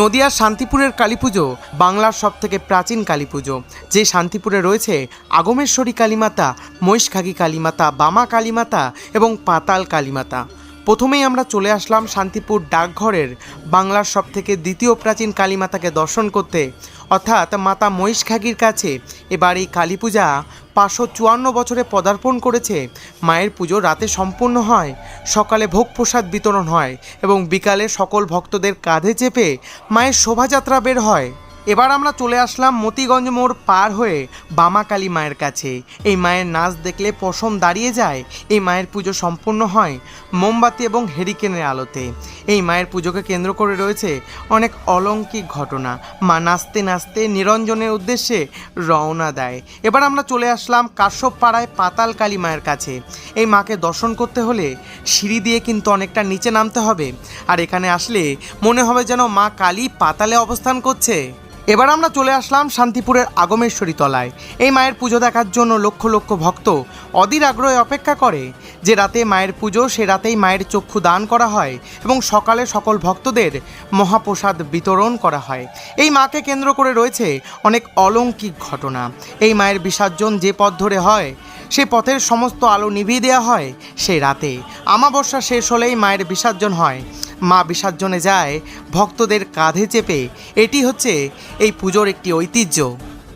নদিয়ার শান্তিপুরের কালীপুজো বাংলার সবথেকে প্রাচীন কালীপুজো। যে শান্তিপুরে রয়েছে আগমেশ্বরী কালীমাতা, মহিষখাগী কালীমাতা, বামা কালীমাতা এবং পাতাল কালীমাতা। প্রথমেই আমরা চলে আসলাম শান্তিপুর ডাকঘরের বাংলার সবথেকে দ্বিতীয় প্রাচীন কালীমাতাকে দর্শন করতে। অর্থাৎ মাতা মহিষ খাগির কাছে। এবার এই কালী পূজা পাঁচশো চুয়ান্ন বছরে পদার্পণ করেছে। মায়ের পুজো রাতে সম্পূর্ণ হয়। সকালে ভোগ প্রসাদ বিতরণ হয় এবং বিকালে সকল ভক্তদের কাঁধে চেপে মায়ের শোভাযাত্রা বের হয়। এবার আমরা চলে আসলাম মতিগঞ্জ মোড় পার হয়ে বামাকালী মায়ের কাছে। এই মায়ের নাচ দেখলে পশম দাঁড়িয়ে যায়, এই মায়ের পুজো সম্পূর্ণ হয় মোমবাতি এবং হেরিকেনের আলোতে। এই মায়ের পুজোকে কেন্দ্র করে রয়েছে অনেক অলৌকিক ঘটনা। মা নাচতে নাচতে নিরঞ্জনের উদ্দেশ্যে রওনা দেয়। এবার আমরা চলে আসলাম কাশ্যপ পাড়ায় পাতাল কালী মায়ের কাছে। এই মাকে দর্শন করতে হলে সিঁড়ি দিয়ে কিন্তু অনেকটা নিচে নামতে হবে। আর এখানে আসলে মনে হবে যেন মা কালী পাতালে অবস্থান করছে। এবার আমরা চলে আসলাম শান্তিপুরের আগমেশ্বরী তলায়। এই মায়ের পুজো দেখার জন্য লক্ষ লক্ষ ভক্ত অধীর আগ্রহে অপেক্ষা করে। যে রাতে মায়ের পুজো, সে রাতেই মায়ের চক্ষু দান করা হয় এবং সকালে সকল ভক্তদের মহাপ্রসাদ বিতরণ করা হয়। এই মাকে কেন্দ্র করে রয়েছে অনেক অলৌকিক ঘটনা। এই মায়ের বিসর্জন যে পথ ধরে হয়, সে পথের সমস্ত আলো নিভিয়ে দেওয়া হয় সেই রাতে। আমাবস্যা শেষ হলেই মায়ের বিসর্জন হয়। মা বিসর্জনে যায় ভক্তদের কাঁধে চেপে এটি হচ্ছে এই পুজোর একটি ঐতিহ্য।